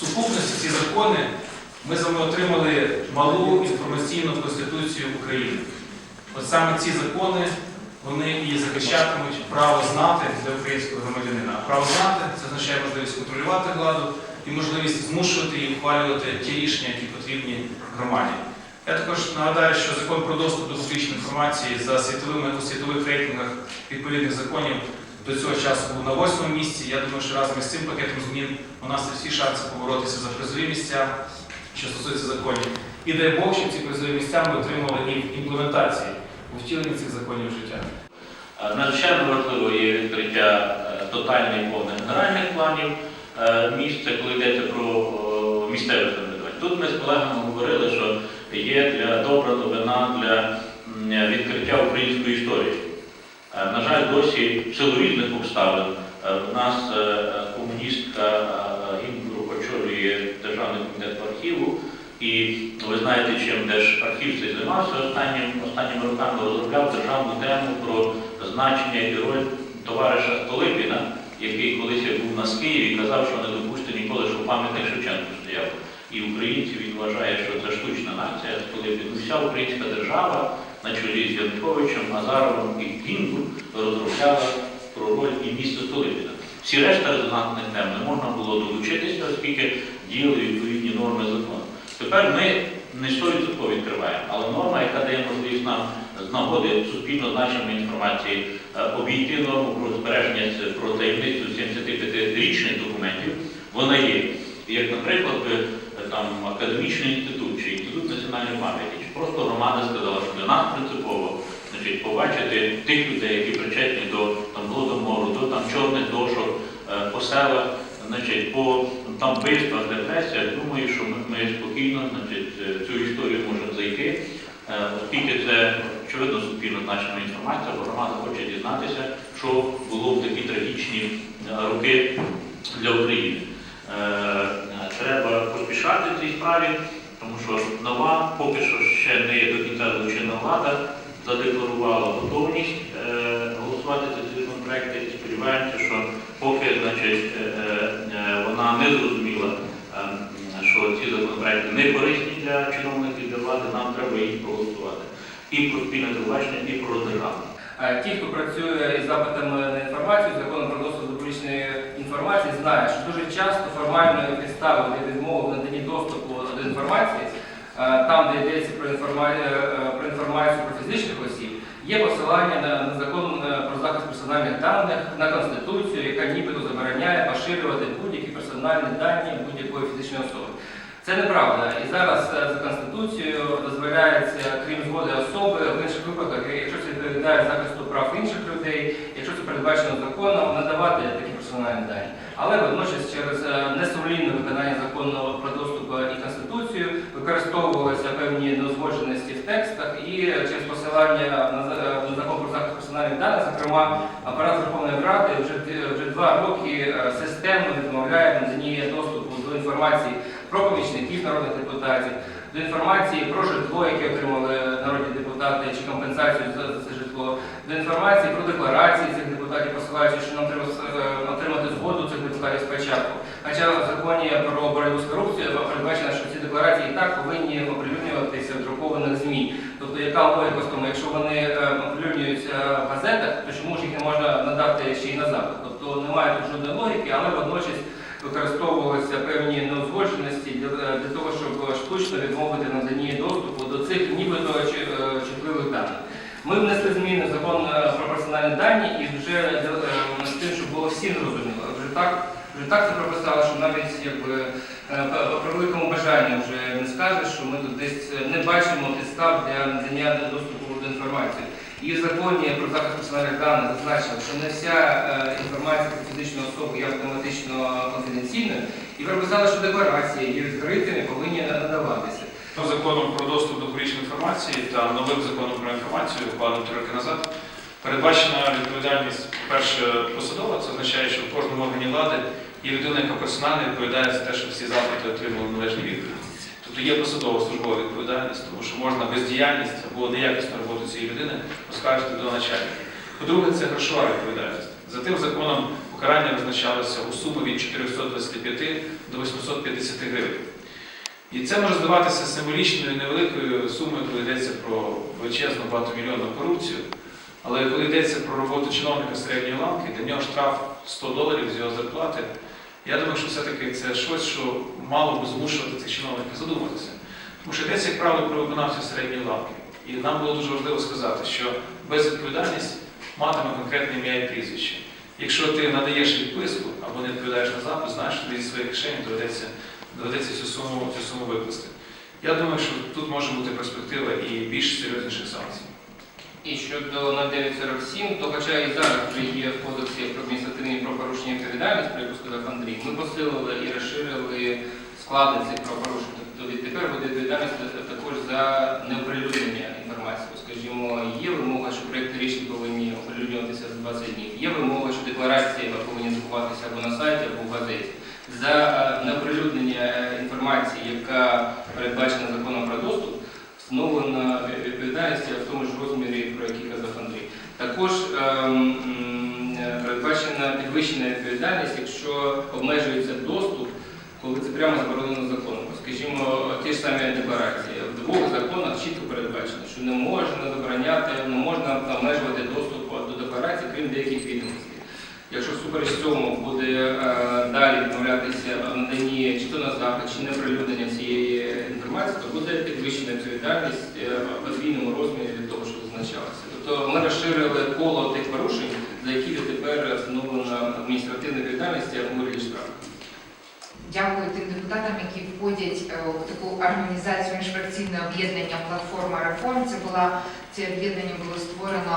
сукупності ці закони ми з вами отримали малу інформаційну конституцію України. От саме ці закони вони і захищатимуть право знати для українського громадянина. Право знати це означає можливість контролювати владу і можливість змушувати і ухвалювати ті рішення, які потрібні громаді. Я також нагадаю, що закон про доступ до публічної інформації за світовими у світових рейтингах відповідних законів до цього часу був на восьмому місці. Я думаю, що разом із цим пакетом змін у нас є всі шанси поборотися за призові місця, що стосується законів. І дай Бог, щоб ці призові місця ми отримали і в імплементації, у втіленні цих законів життя. Е, Надзвичайно важливо є відкриття е, тотальних і повних генеральних планів е, міст, це коли йдеться про місцеве самоврядування. Тут ми з колегами говорили, що є для добра новина для відкриття української історії. Е, На жаль, досі в силу різних обставин е, в нас е, комуністка е, очолює Державний комітет по архіву. І ви знаєте, чим Держархів цей займався останнім, останніми роками, розробляв державну тему про значення і роль товариша Столипіна, який колись був на Києві, казав, що не допустить ніколи, щоб пам'ятник Шевченку стояв. І українців він вважає, що це штучна нація Столипін. Вся українська держава на чолі з Януковичем, Азаровим і Кінгу розробляла про роль і місце Столипіна. Всі решта резонансних тем не можна було долучитися, оскільки діяли відповідні норми закону. Тепер ми не 100% відкриваємо, але норма, яка дає можливість нам з нагоди суспільно значимої інформації е, обійти норму про збереження про таємницю 75-річних документів, вона є. Як, наприклад, е, там академічний інститут чи інститут національної пам'яті, просто громада сказала, що для нас принципово значить, побачити тих людей, які причетні до там, голодомору, до там, чорних дошок е, по селах, значить, по там вбивствах, репресіях, думаю, що ми, ми спокійно значить, е, цю історію можемо зайти, е, оскільки це очевидно суспільно значена інформація, бо громада хоче дізнатися, що було в такі трагічні роки для України. Треба поспішати в цій справі, тому що нова, поки що ще не до кінця злочинна влада, задекларувала готовність е, голосувати за ці законопроекти і сподіваємося, що поки значить, е, е, вона не зрозуміла, е, що ці законопроекти не корисні для чиновників, для влади, нам треба їх проголосувати. І про спільне телебачення, і про державне. Е, Ті, хто працює із запитами на інформацію, законом про доступ до публічної інформації, знає, що дуже часто формальною підставою для відмови в наданні доступу до інформації, там, де йдеться про, інформа- е, про інформацію про фізичних осіб, є посилання на, на закон е, про захист персональних даних, на Конституцію, яка нібито забороняє поширювати будь-які персональні дані будь-якої фізичної особи. Це неправда. І зараз е, за Конституцією дозволяється, крім згоди особи, в інших випадках, якщо це відповідає захисту прав інших людей, якщо це передбачено законом, надавати такі персональні дані. Але водночас через е, несумлінне виконання закону про доступ і Конституцію використовувалися певні неузгодженості в текстах і через посилання на е, закон про захист персональних даних, зокрема, апарат Верховної Ради вже, вже два роки е, системно відмовляє в наданні доступу до інформації про помічників народних депутатів, до інформації про житло, яке отримали народні депутати, чи компенсацію за, це житло, до інформації про декларації цих депутатів, посилаючи, що нам треба е, отримати згоду цих депутатів спочатку. Хоча в законі про боротьбу з корупцією передбачено, що ці декларації і так повинні оприлюднюватися в друкованих ЗМІ. Тобто, яка логіка в тому, якщо вони е, оприлюднюються в газетах, то чому ж їх не можна надати ще й на запит? Тобто немає тут жодної логіки, але водночас використовувалися певні неузгодженості для, для того, щоб штучно відмовити наданні доступу до цих нібито е, чутливих даних. Ми внесли зміни в закон е, про персональні дані і вже е, з тим, щоб було всім зрозуміло. Вже так, вже так це прописали, що навіть якби е, при великому бажанні вже не скажеш, що ми тут десь не бачимо підстав для надання доступу до інформації. І в законі про захист персональних даних зазначено, що не вся е, інформація про фізичну особу є автоматично конфіденційною, і прописали, що декларації є відкритими, повинні надаватися. Законом про доступ до публічної інформації та новим законом про інформацію, ухваленим три роки назад, передбачена відповідальність, по-перше, посадова, це означає, що в кожному органі влади є людина, яка персонально відповідає за те, щоб всі запити отримали належні відповіді. Тобто є посадова службова відповідальність, тому що можна бездіяльність або неякісну роботу цієї людини оскаржити до начальника. По-друге, це грошова відповідальність. За тим законом покарання визначалося у суму від 425 до 850 гривень. І це може здаватися символічною невеликою сумою, коли йдеться про величезну багатомільйонну корупцію. Але коли йдеться про роботу чиновника середньої ланки, для нього штраф 100 доларів з його зарплати, я думаю, що все-таки це щось, що мало би змушувати цих чиновників задуматися. Тому що йдеться, як правило, про виконавців середньої ланки. І нам було дуже важливо сказати, що безвідповідальність матиме конкретне ім'я і прізвище. Якщо ти надаєш відписку або не відповідаєш на запит, знаєш, що тобі зі своєї кишені доведеться, доведеться цю суму, цю суму викласти. Я думаю, що тут може бути перспектива і більш серйозніших санкцій. І щодо на 947, то хоча і зараз вже є в кодексі про адміністративні правопорушення відповідальність, про яку сказав Андрій, ми посилили і розширили склади цих правопорушень. Тобто відтепер буде відповідальність також за неоприлюднення інформації. Скажімо, є вимога, що проєкти рішень повинні оприлюднюватися за 20 днів. Є вимога, що декларації повинні друкуватися або на сайті, або в газеті. За е, неоприлюднення е, інформації, яка передбачена законом про доступ, встановлена відповідальність в тому ж розмірі, про який казав Андрій. Також ем, м, е, передбачена підвищена відповідальність, якщо обмежується доступ, коли це прямо заборонено законом. Скажімо, ті ж самі декларації. В двох законах чітко передбачено, що не можна забороняти, не можна обмежувати доступ до декларації, крім деяких відомостей. Якщо всупереч цьому буде е, далі відмовлятися в наданні чи то на запит, чи неприлюднення цієї інформації, то буде підвищена відповідальність е, в подвійному розмірі від того, що зазначалося. Тобто ми розширили коло тих порушень, за які відтепер встановлена адміністративна відповідальність у вигляді штрафу. Дякую тим депутатам, які входять е, у таку організацію міжфракційне об'єднання платформа реформ. Це була це об'єднання було створено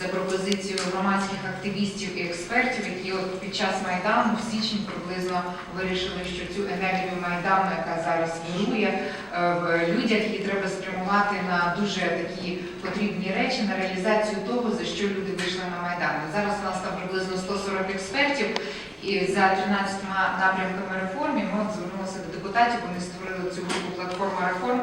за пропозицією громадських активістів і експертів, які от під час майдану в січні приблизно вирішили, що цю енергію майдану, яка зараз вирує е, в людях, її треба спрямувати на дуже такі потрібні речі, на реалізацію того, за що люди вийшли на майдан. Зараз у нас там приблизно 140 експертів. І за 13 напрямками реформ ми звернулися до депутатів. Вони створили цю групу платформа реформ.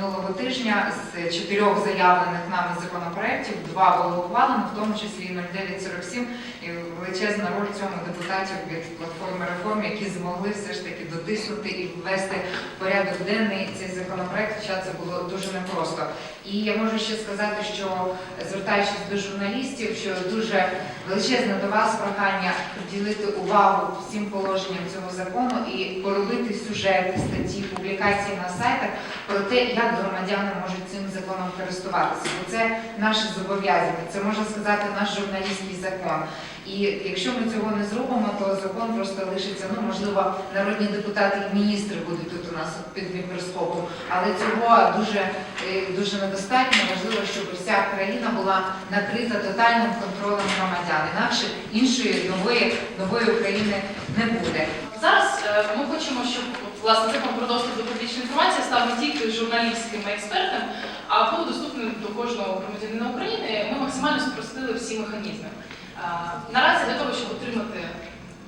Минулого тижня з чотирьох заявлених нами законопроєктів два було ухвалено, в тому числі 0947. І величезна роль цьому депутатів від платформи реформ, які змогли все ж таки дотиснути і ввести в порядок денний цей законопроект. Хоча це було дуже непросто. І я можу ще сказати, що звертаючись до журналістів, що дуже величезне до вас прохання приділити увагу всім положенням цього закону і поробити сюжети, статті, публікації на сайтах про те, як громадяни можуть цим законом користуватися. Бо це наше зобов'язання, це можна сказати наш журналістський закон. І якщо ми цього не зробимо, то закон просто лишиться. Ну можливо, народні депутати і міністри будуть тут у нас під мікроскопом, але цього дуже е, дуже недостатньо. Важливо, щоб вся країна була накрита тотальним контролем громадян. Інакше іншої нової нової України не буде. Зараз е, ми хочемо, щоб власне закон про доступ до публічної інформації став не тільки журналістським експертом, а був доступним до кожного громадянина України. Ми максимально спростили всі механізми. Е, Наразі для того, щоб отримати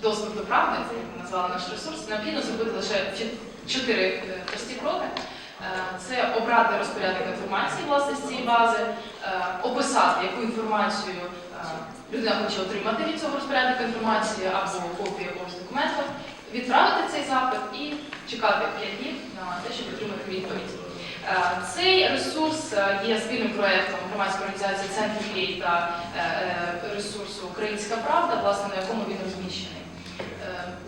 доступ до правди, це як назвали наш ресурс, необхідно зробити лише чотири е, прості кроки. Це обрати розпорядник інформації власне з цієї бази, описати, яку інформацію людина хоче отримати від цього розпорядника інформації або копію якогось документу, відправити цей запит і чекати 5 днів на те, щоб отримати відповідь. Е, Цей ресурс е, є спільним проєктом громадської організації Центр дій та е, ресурсу Українська Правда, власне, на якому він розміщений.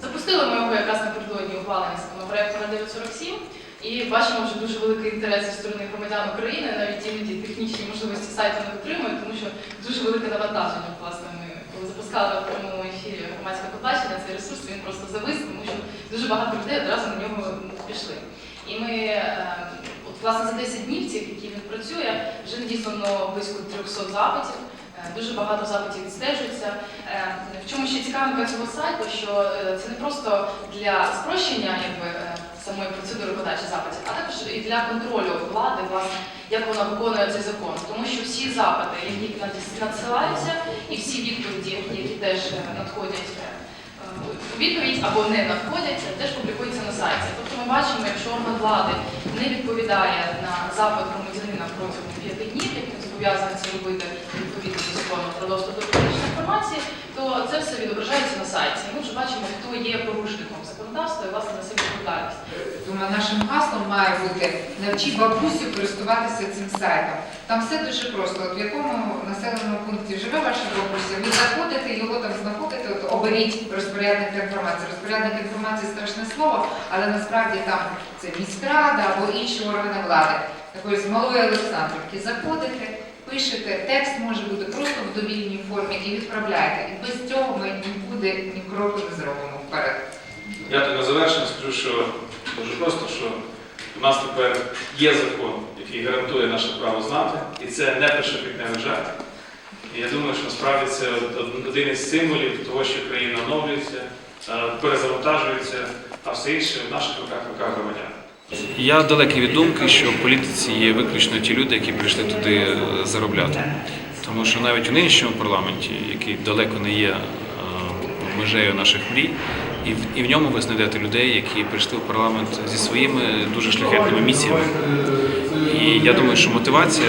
Запустили ми його якраз напередодні ухвалення законопроекту на 947 і бачимо вже дуже великий інтерес зі сторони громадян України, навіть іноді технічні можливості сайту не отримують, тому що дуже велике навантаження. Власне, ми в прямому ефірі громадське побачення, цей ресурс він просто завис, тому що дуже багато людей одразу на нього пішли. І ми е, от власне за 10 днів, цих, які він працює, вже надіслано близько 300 запитів. Е, Дуже багато запитів відстежується. Е, В чому ще цікавинка цього сайту, що е, це не просто для спрощення якби, е, самої процедури подачі запитів, а також і для контролю влади, власне, як вона виконує цей закон. Тому що всі запити, які надсилаються, і всі відповіді, які теж е, надходять е, у відповідь або не надходять, теж публікуються на сайті. Тобто ми бачимо, якщо орган влади не відповідає на запит громадянина протягом 5 днів, зобов'язаний це робити відповідно до закону про доступ до публічної інформації, то це все відображається на сайті. Ми вже бачимо, хто є порушником законодавства і власне на себе відповідальність. Думаю, нашим гаслом має бути навчи бабусю користуватися цим сайтом. Там все дуже просто. От в якому населеному пункті живе ваша бабуся, ви заходите, його там знаходите, от оберіть розпорядника інформації. Розпорядник інформації страшне слово, але насправді там це міськрада або інші органи влади. Такої з малої Олександрівки заходите, пишете, текст може бути просто в довільній формі і відправляєте. І без цього ми нікуди ні кроку не зробимо вперед. Я так на завершення скажу, що дуже просто, що у нас тепер є закон, який гарантує наше право знати, і це не першоквітневий жарт. І я думаю, що насправді це один із символів того, що країна оновлюється, е, перезавантажується, а все інше в наших руках, руках громадян. Я далекий від думки, що в політиці є виключно ті люди, які прийшли туди е, заробляти. Тому що навіть у нинішньому парламенті, який далеко не є е, межею наших мрій, і в, і в ньому ви знайдете людей, які прийшли в парламент зі своїми дуже шляхетними місіями. І я думаю, що мотивація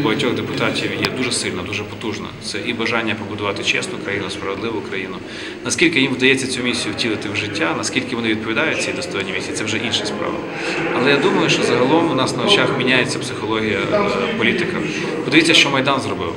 у багатьох депутатів є дуже сильна, дуже потужна. Це і бажання побудувати чесну країну, справедливу країну. Наскільки їм вдається цю місію втілити в життя, наскільки вони відповідають цій достойній місії, це вже інша справа. Але я думаю, що загалом у нас на очах міняється психологія е, політика. Подивіться, що Майдан зробив.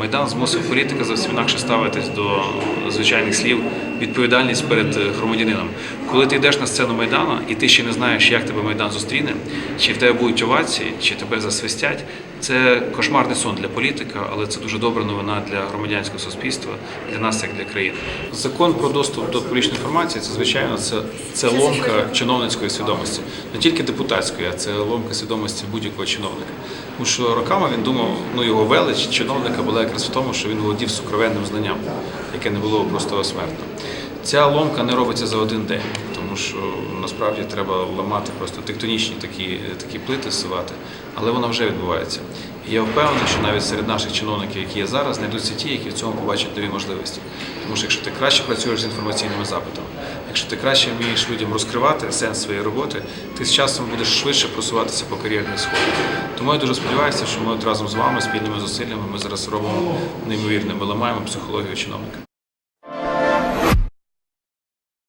Майдан змусив політика зовсім інакше ставитись до звичайних слів, відповідальність перед е, громадянином. Коли ти йдеш на сцену Майдану і ти ще не знаєш, як тебе Майдан зустріне, чи в тебе будуть овації, чи тебе засвистять, це кошмарний сон для політика, але це дуже добра новина для громадянського суспільства, для нас як для країни. Закон про доступ до публічної інформації це звичайно це, це ломка чиновницької свідомості, не тільки депутатської, а це ломка свідомості будь-якого чиновника. Тому що роками він думав, ну його велич чиновника була якраз в тому, що він володів сукровенним знанням, яке не було просто смертно. Ця ломка не робиться за один день, тому що насправді треба ламати просто тектонічні такі, такі плити, сивати, але вона вже відбувається. І я впевнений, що навіть серед наших чиновників, які є зараз, знайдуться ті, які в цьому побачать нові можливості. Тому що якщо ти краще працюєш з інформаційними запитами, якщо ти краще вмієш людям розкривати сенс своєї роботи, ти з часом будеш швидше просуватися по кар'єрній сході. Тому я дуже сподіваюся, що ми от разом з вами спільними зусиллями ми зараз робимо неймовірне. Ми ламаємо психологію чиновника.